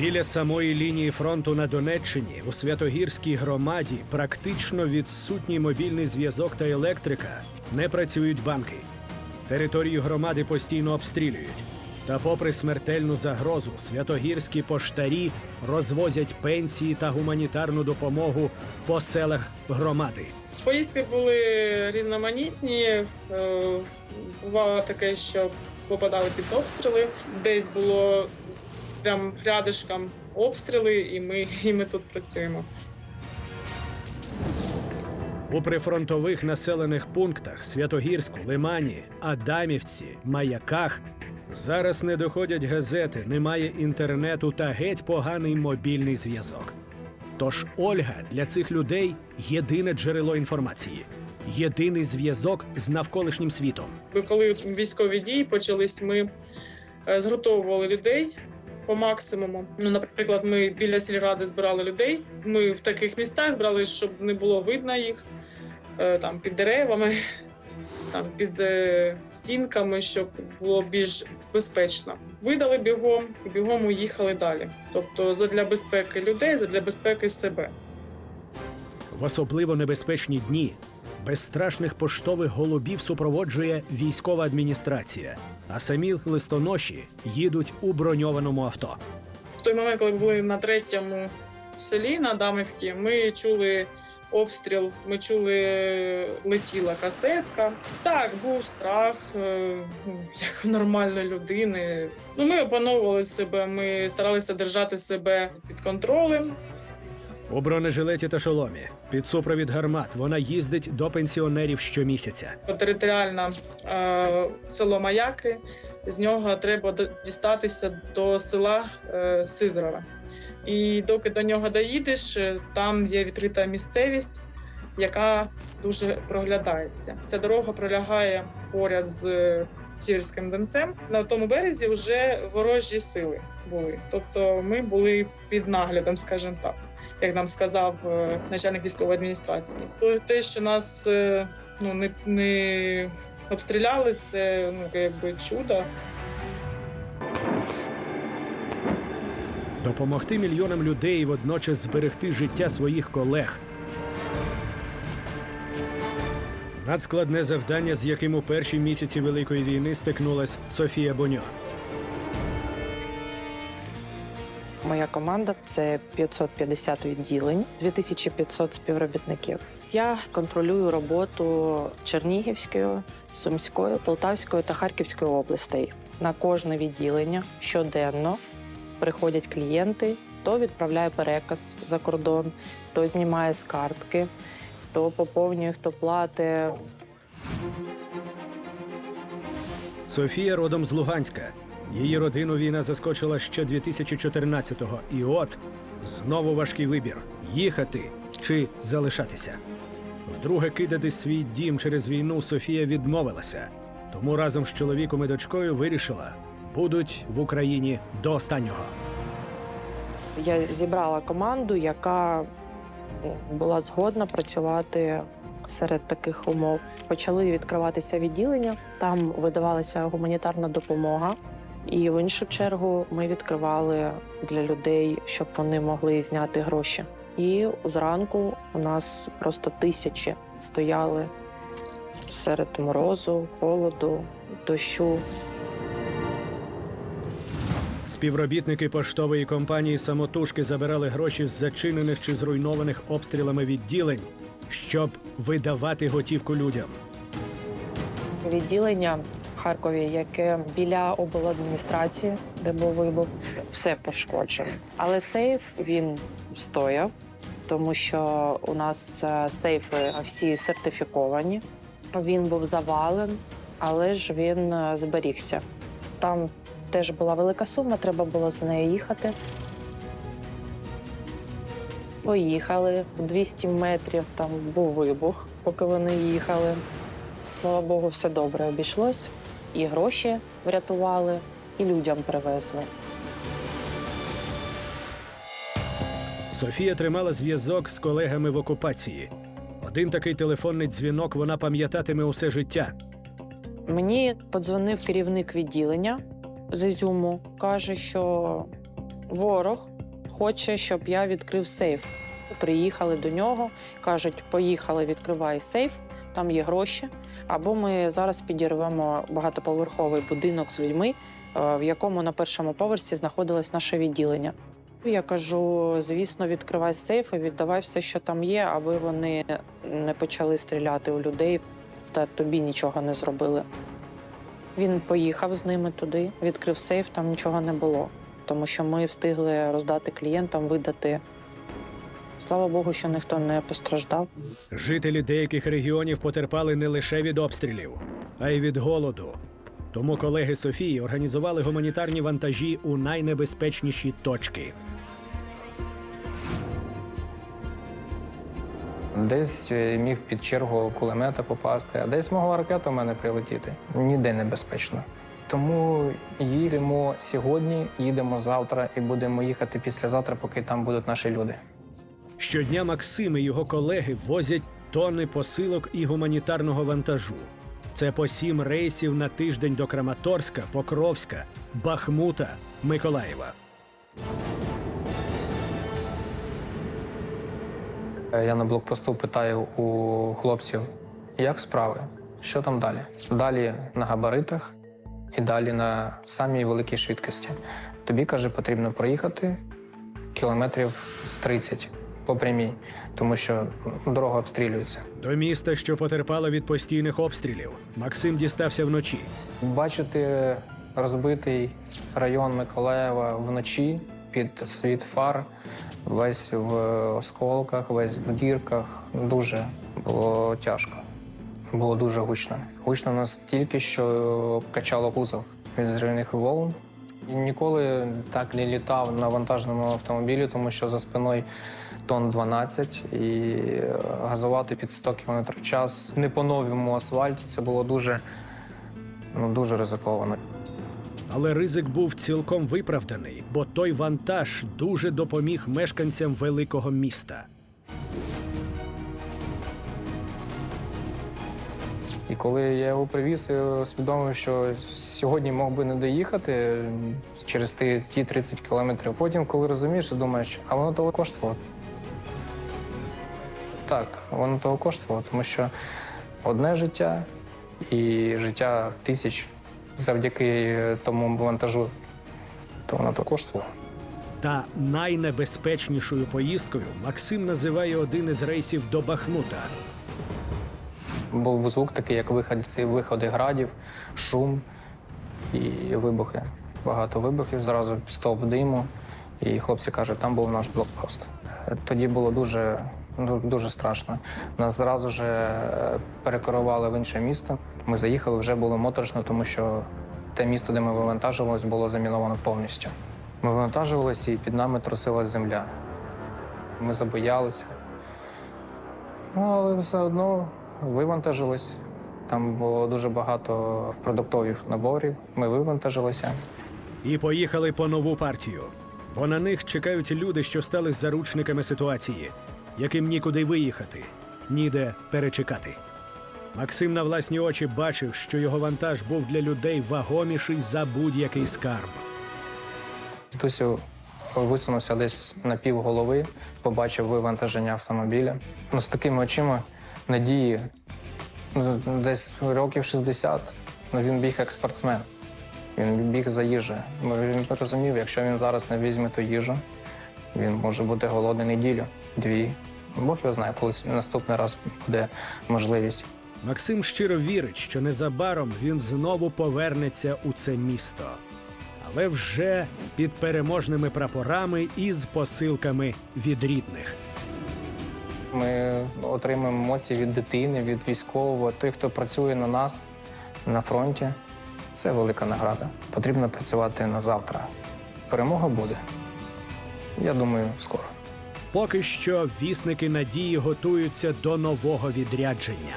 Біля самої лінії фронту на Донеччині у Святогірській громаді практично відсутній мобільний зв'язок та електрика. Не працюють банки. Територію громади постійно обстрілюють. Та, попри смертельну загрозу, святогірські поштарі розвозять пенсії та гуманітарну допомогу по селах громади. Поїздки були різноманітні. Е, Бувало таке, що попадали під обстріли. Десь було прям рядишком обстріли, і ми, і ми тут працюємо. У прифронтових населених пунктах Святогірську, Лимані, Адамівці, Маяках зараз не доходять газети, немає інтернету та геть поганий мобільний зв'язок. Тож Ольга для цих людей єдине джерело інформації, єдиний зв'язок з навколишнім світом. Коли військові дії почались, ми е, згуртовували людей по максимуму. Ну, наприклад, ми біля сільради збирали людей. Ми в таких містах збирали, щоб не було видно їх е, там під деревами, там під е, стінками, щоб було більш безпечно. Видали бігом і бігом уїхали далі. Тобто, задля безпеки людей, задля безпеки себе. В особливо небезпечні дні безстрашних поштових голубів супроводжує військова адміністрація, а самі листоноші їдуть у броньованому авто. В той момент, коли були на третьому селі на Дамівці, ми чули обстріл, ми чули, летіла касетка. Так, був страх, е, ну, як у нормальної людини. Ну, ми опановували себе, ми старалися держати себе під контролем. У бронежилеті та шоломі під супровід гармат вона їздить до пенсіонерів щомісяця. Територіальне е, село Маяки. З нього треба дістатися до села е, Сидорове. І доки до нього доїдеш, е, там є відкрита місцевість, яка дуже проглядається. Ця дорога пролягає поряд з е, Сіверським Донцем. На тому березі вже ворожі сили були. Тобто ми були під наглядом, скажімо так, як нам сказав е, начальник військової адміністрації. То те, що нас е, ну не, не обстріляли, це ну якби чудо. Допомогти мільйонам людей і водночас зберегти життя своїх колег. Надскладне завдання, з яким у перші місяці Великої війни стикнулась Софія Боньо. Моя команда це 550 відділень, 2500 співробітників. Я контролюю роботу Чернігівської, Сумської, Полтавської та Харківської областей. На кожне відділення щоденно приходять клієнти, хто відправляє переказ за кордон, хто знімає з картки, хто поповнює, хто платить. Софія родом з Луганська. Її родину війна заскочила ще 2014-го. І от знову важкий вибір: їхати чи залишатися. Вдруге кидати свій дім через війну Софія відмовилася. Тому разом з чоловіком і дочкою вирішила будуть в Україні до останнього. Я зібрала команду, яка ну, була згодна працювати серед таких умов. Почали відкриватися відділення, там видавалася гуманітарна допомога. І в іншу чергу ми відкривали для людей, щоб вони могли зняти гроші. І зранку у нас просто тисячі стояли серед морозу, холоду, дощу. Співробітники поштової компанії самотужки забирали гроші з зачинених чи зруйнованих обстрілами відділень, щоб видавати готівку людям. відділення Харкові, яке біля обладміністрації, де був вибух, все пошкоджено. Але сейф він стояв, тому що у нас е, сейфи всі сертифіковані. Він був завален, але ж він е, зберігся. Там теж була велика сума, треба було за нею їхати. Поїхали 200 метрів. Там був вибух, поки вони їхали. Слава Богу, все добре обійшлось. І гроші врятували, і людям привезли. Софія тримала зв'язок з колегами в окупації. Один такий телефонний дзвінок вона пам'ятатиме усе життя. Мені подзвонив керівник відділення з Ізюму, каже, що ворог хоче, щоб я відкрив сейф. Приїхали до нього, кажуть, поїхали, відкривай сейф, там є гроші. Або ми зараз підірвемо багатоповерховий будинок з людьми, е, в якому на першому поверсі знаходилось наше відділення. Я кажу: звісно, відкривай сейф і віддавай все, що там є, аби вони не почали стріляти у людей та тобі нічого не зробили. Він поїхав з ними туди, відкрив сейф, там нічого не було, тому що ми встигли роздати клієнтам, видати. Слава Богу, що ніхто не постраждав. Жителі деяких регіонів потерпали не лише від обстрілів, а й від голоду. Тому колеги Софії організували гуманітарні вантажі у найнебезпечніші точки. Десь е, міг під чергу кулемета попасти, а десь могла ракета в мене прилетіти. Ніде небезпечно. Тому їдемо сьогодні, їдемо завтра і будемо їхати післязавтра, поки там будуть наші люди. Щодня Максим і його колеги возять тонни посилок і гуманітарного вантажу. Це по сім рейсів на тиждень до Краматорська, Покровська, Бахмута, Миколаєва. Е, Я на блокпосту питаю у хлопців, як справи, що там далі? Далі на габаритах і далі на самій великій швидкості. Тобі каже, потрібно проїхати кілометрів з 30 по прямій, тому що дорога обстрілюється. До міста, що потерпало від постійних обстрілів, Максим дістався вночі. Бачити розбитий район Миколаєва вночі під світ фар, весь в осколках, весь в дірках. Дуже було тяжко. Було дуже гучно. Гучно настільки, що качало кузов від зривних волн. Ніколи так не літав на вантажному автомобілі, тому що за спиною тонн 12 і газувати під 100 км в час не по новому асфальті. Це було дуже ну, дуже ризиковано. Але ризик був цілком виправданий, бо той вантаж дуже допоміг мешканцям великого міста. І коли я його привіз, я усвідомив, що сьогодні мог би не доїхати через ті, ті 30 кілометрів. Потім, коли розумієш, думаєш, а воно того коштувало. Так, воно того коштувало, тому що одне життя і життя тисяч завдяки тому вантажу, то воно того коштувало. Та найнебезпечнішою поїздкою Максим називає один із рейсів до Бахмута. Був звук такий, як виходи, виходи градів, шум і вибухи. Багато вибухів, зразу стовп диму. І хлопці кажуть, там був наш блокпост. Тоді було дуже, ну, дуже страшно. Нас зразу ж е, перекерували в інше місто. Ми заїхали, вже було моторошно, тому що те місто, де ми вивантажувалися, було заміновано повністю. Ми вивантажувалися і під нами трусилась земля. Ми забоялися. Ну, але все одно вивантажились. Там було дуже багато продуктових наборів. Ми вивантажилися. І поїхали по нову партію. Бо на них чекають люди, що стали заручниками ситуації, яким нікуди виїхати, ніде перечекати. Максим на власні очі бачив, що його вантаж був для людей вагоміший за будь-який скарб. Дідусь висунувся десь на пів голови, побачив вивантаження автомобіля. Ну, з такими очима надії, ну, десь років 60, ну, він біг як спортсмен. Він біг за їжею. Він розумів, якщо він зараз не візьме ту їжу, він може бути голодний неділю, дві. Бог його знає, коли наступний раз буде можливість. Максим щиро вірить, що незабаром він знову повернеться у це місто, але вже під переможними прапорами і з посилками від рідних. Ми отримуємо емоції від дитини, від військового, той, хто працює на нас на фронті. Це велика награда. Потрібно працювати на завтра. Перемога буде. Я думаю, скоро. Поки що вісники надії готуються до нового відрядження.